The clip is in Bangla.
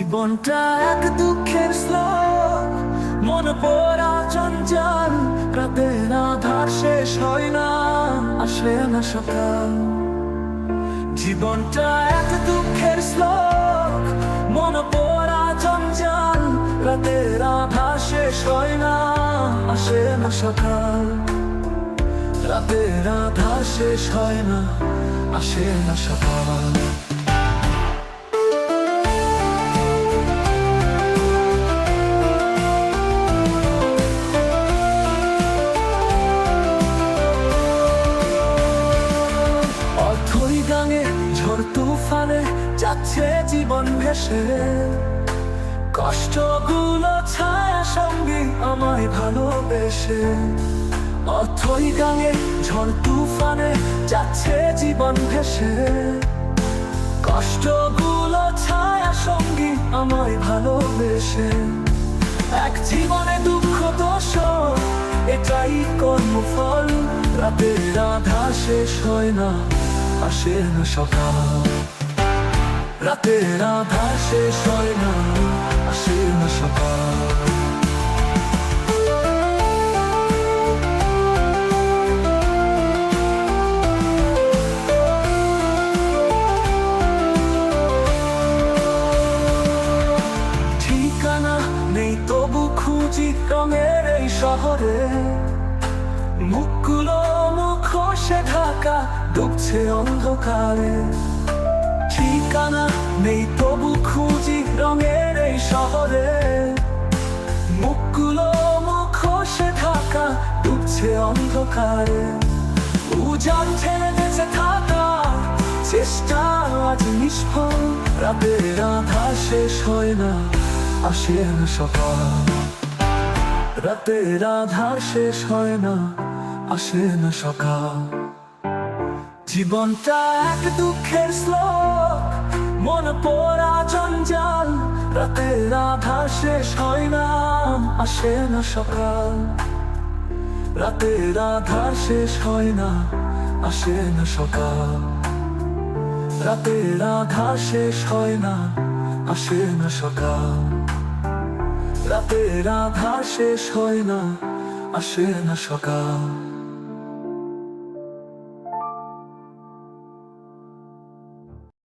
জীবনটা এক দুঃখের শ্লোক। মন পড়া চঞ্চল, রাতের আধার শেষ হয় না, আসে না সকাল। জীবনটা এক দুঃখের শ্লোক। মন পড়া চঞ্চল, রাতের আধার শেষ হয় না, আসে না সকাল। রাতের আধার শেষ হয় না, আসে না সকাল। যাচ্ছে জীবন ভেসে। কষ্টগুলো ছায়া সঙ্গী আমায় ভালোবেসে। অথই গাঙে ঝড় তুফানে যাচ্ছে জীবন ভেসে। কষ্টগুলো ছায়া সঙ্গী আমায় ভালোবেসে। এক জীবনে দুঃখ দোষ, এটাই কর্মফল। রাতের আধা শেষ হয় না, আসে না সকাল। রাতের আধা শেষ হয় না আসে না সকাল খুঁজি রঙের এই শহরে। মুখগুলো মুখোশে ঢাকা, ডুবছে অন্ধকারে। ঠিকানা নেই, তবু খুঁজি রঙের এই শহরে। মুখগুলো মুখোশে ঢাকা, ডুবছে অন্ধকারে। উজান ঠেলে বেঁচে থাকা, চেষ্টা আজ নিষ্ফল। রাতের আধা শেষ হয় না, আসে না সকাল। রাতের আধার শেষ হয় না, আসে না সকাল। জীবনটা এক দুঃখের শ্লোক মন পড়া জঞ্জাল রাতের আধার শেষ হয় না, আসে না সকাল। রাতের আধার শেষ হয় না, আসে না সকাল। রাতের আধার শেষ হয় না, আসে না সকাল। রাতের আধার শেষ হয় না, আসে না সকাল।